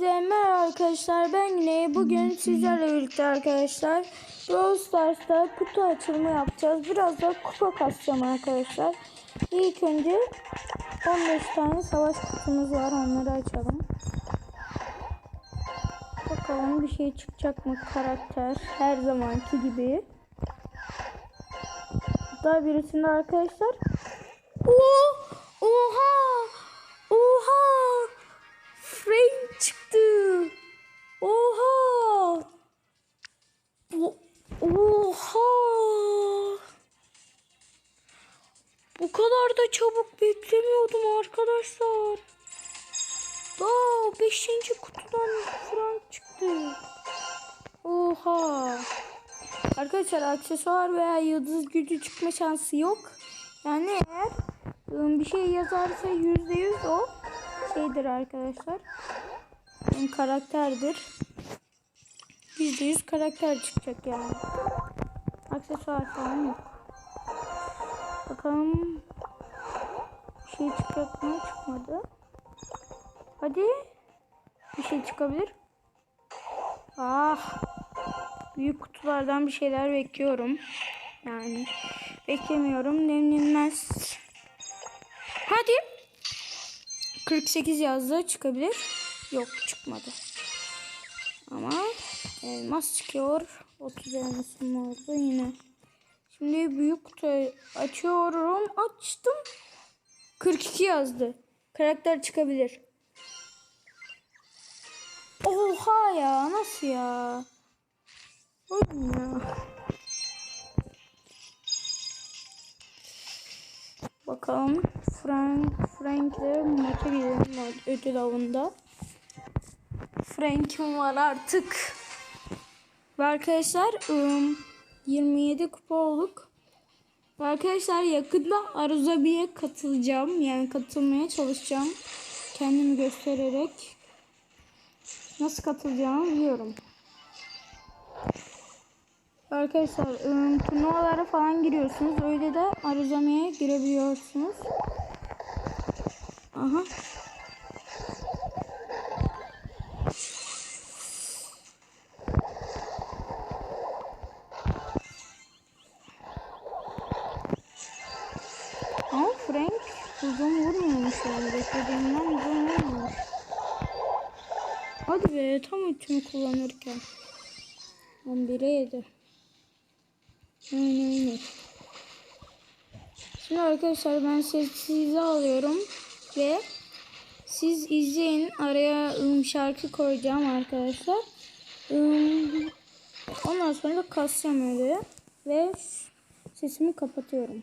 Merhaba arkadaşlar ben yine bugün sizlerle birlikte arkadaşlar Brawl Stars'ta kutu açılımı yapacağız. Biraz da kupa kasacağım arkadaşlar. İlk önce 15 tane savaş kutumuz var onları açalım. Bakalım bir şey çıkacak mı karakter her zamanki gibi. Daha birisinde arkadaşlar. Oo! Oha! Oha! Bu kadar da çabuk beklemiyordum arkadaşlar. Daha 5. kutudan Frank çıktı. Oha! Arkadaşlar aksesuar veya yıldız gücü çıkma şansı yok. Yani eğer ıı, bir şey yazarsa %100 o şeydir arkadaşlar. Yani karakterdir. %100 karakter çıkacak yani. Aksesuar falan yok. Bakalım bir şey çıkacak mı? Çıkmadı. Hadi. Bir şey çıkabilir. Ah. Büyük kutulardan bir şeyler bekliyorum. Yani beklemiyorum. Denilmez. Hadi. 48 yazdı. Çıkabilir. Yok çıkmadı. Ama elmas çıkıyor. 30 elmasım oldu yine. Şimdi büyük kutu açıyorum. Açtım. 42 yazdı. Karakter çıkabilir. Oha ya nasıl ya? Oğlum ya. Bakalım Frank Frank'le maça gidelim ödül avında. Frank'im var artık. Ve arkadaşlar ım, 27 kupa olduk. Ve arkadaşlar yakında Aruzabi'ye katılacağım. Yani katılmaya çalışacağım. Kendimi göstererek. Nasıl katılacağımı biliyorum. Arkadaşlar ım, turnuvalara falan giriyorsunuz. Öyle de Aruzami'ye girebiliyorsunuz. Aha. Uzun vurmuyormuş yani. Beklediğimden uzun vurmuyormuş. Hadi be tam ultimi kullanırken. 11'e 7. Aynen öyle. Şimdi arkadaşlar ben sessize alıyorum ve siz izleyin. Araya ım, şarkı koyacağım arkadaşlar. Im, ondan sonra da kasacağım öyle ve sesimi kapatıyorum.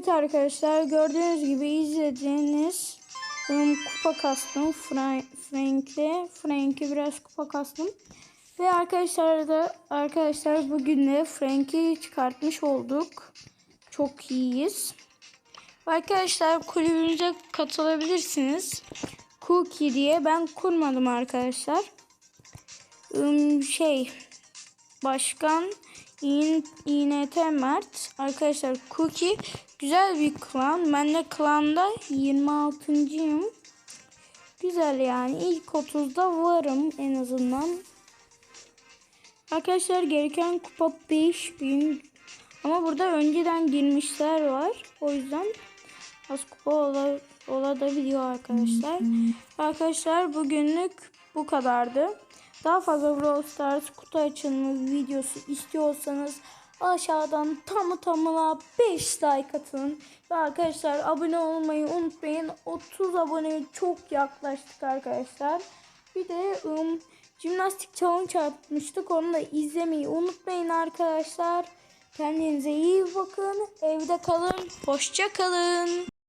Evet arkadaşlar gördüğünüz gibi izlediğiniz ım, kupa kastım Fra- Frank'le. Frank'i biraz kupa kastım. Ve arkadaşlar da arkadaşlar bugün de Frank'i çıkartmış olduk. Çok iyiyiz. Arkadaşlar kulübümüze katılabilirsiniz. Cookie diye ben kurmadım arkadaşlar. Şey Başkan İn, İNT Mert. Arkadaşlar Cookie güzel bir klan. Ben de klanda 26.yım. Güzel yani. ilk 30'da varım en azından. Arkadaşlar gereken kupa 5000. Ama burada önceden girmişler var. O yüzden az kupa ola, olabiliyor arkadaşlar. Arkadaşlar bugünlük bu kadardı. Daha fazla Brawl Stars kutu açılımı videosu istiyorsanız aşağıdan tamı tamına 5 like atın. Ve arkadaşlar abone olmayı unutmayın. 30 aboneye çok yaklaştık arkadaşlar. Bir de ım, jimnastik challenge yapmıştık. Onu da izlemeyi unutmayın arkadaşlar. Kendinize iyi bakın. Evde kalın. Hoşça kalın.